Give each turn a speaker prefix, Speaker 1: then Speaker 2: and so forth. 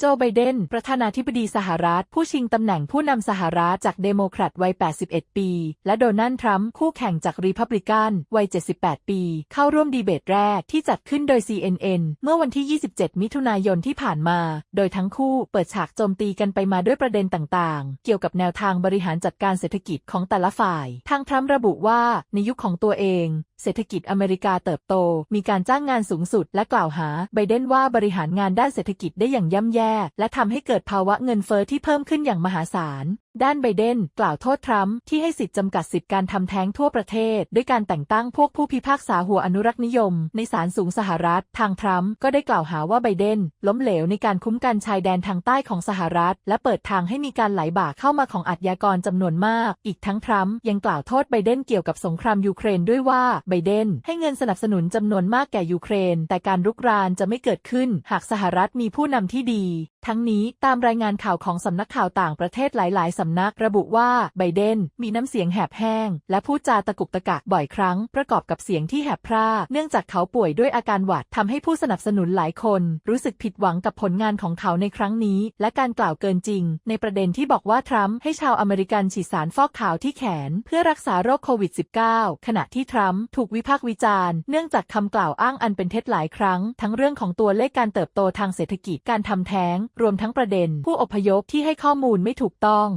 Speaker 1: โจไบเดน ประธานาธิบดีสหรัฐ ผู้ชิงตำแหน่งผู้นำสหรัฐจากเดโมแครตวัย 81 ปี และโดนัลด์ทรัมป์คู่แข่งจากรีพับลิกันวัย 78 ปี เข้าร่วมดีเบตแรกที่จัดขึ้นโดย CNN เมื่อวันที่ 27 มิถุนายนที่ผ่านมา โดยทั้งคู่เปิดฉากโจมตีกันไปมาด้วยประเด็นต่างๆ เกี่ยวกับแนวทางบริหารจัดการเศรษฐกิจของแต่ละฝ่าย ทางทรัมป์ระบุว่าในยุคของตัวเองเศรษฐกิจอเมริกาเติบโต มีการจ้างงานสูงสุด และกล่าวหาไบเดนว่าบริหารงานด้านเศรษฐกิจได้อย่างย่ำแย่ และทำให้เกิดภาวะเงินเฟอ้อที่เพิ่มขึ้นอย่างมหาศาล ด้านไบเดนกล่าวโทษทรัมป์ที่ให้สิทธิ์จำกัดสิทธิการทำแท้งทั่วประเทศ ด้วยการแต่งตั้งพวกผู้พิพากษาหัวอนุรักษ์นิยม ในศาลสูงสหรัฐ ทางทรัมป์ก็ได้กล่าวหาว่าไบเดน ล้มเหลวในการคุ้มกันชายแดนทางใต้ของสหรัฐ และเปิดทางให้มีการไหลบ่าเข้ามาของอาชญากรจำนวนมาก อีกทั้งทรัมป์ยังกล่าวโทษไบเดนเกี่ยวกับสงครามยูเครนด้วยว่าไบเดน ให้เงินสนับสนุนจำนวนมากแก่ยูเครน แต่การรุกรานจะไม่เกิดขึ้น หากสหรัฐมีผู้นำที่ดี ทั้งนี้ตามรายงานข่าวของสำนักข่าวต่างประเทศหลายๆสำนักระบุว่าไบเดนมีน้ำเสียงแหบแห้ง และพูดจาตะกุกตะกักบ่อยครั้ง ประกอบกับเสียงที่แหบพร่าเนื่องจากเขาป่วยด้วยอาการหวัดทำให้ผู้สนับสนุนหลายคน รู้สึกผิดหวังกับผลงานของเขาในครั้งนี้ และการกล่าวเกินจริง ในประเด็นที่บอกว่าทรัมป์ให้ชาวอเมริกันฉีดสารฟอกขาวที่แขน เพื่อรักษาโรคโควิด -19 ขณะที่ทรัมป์ถูกวิพากษ์วิจารณ์เนื่องจากคำกล่าวอ้างอันเป็นเท็จหลายครั้ง ทั้งเรื่องของตัวเลขการเติบโตทางเศรษฐกิจการทำแท้ง รวมทั้งประเด็น ผู้อพยพที่ให้ข้อมูลไม่ถูกต้อง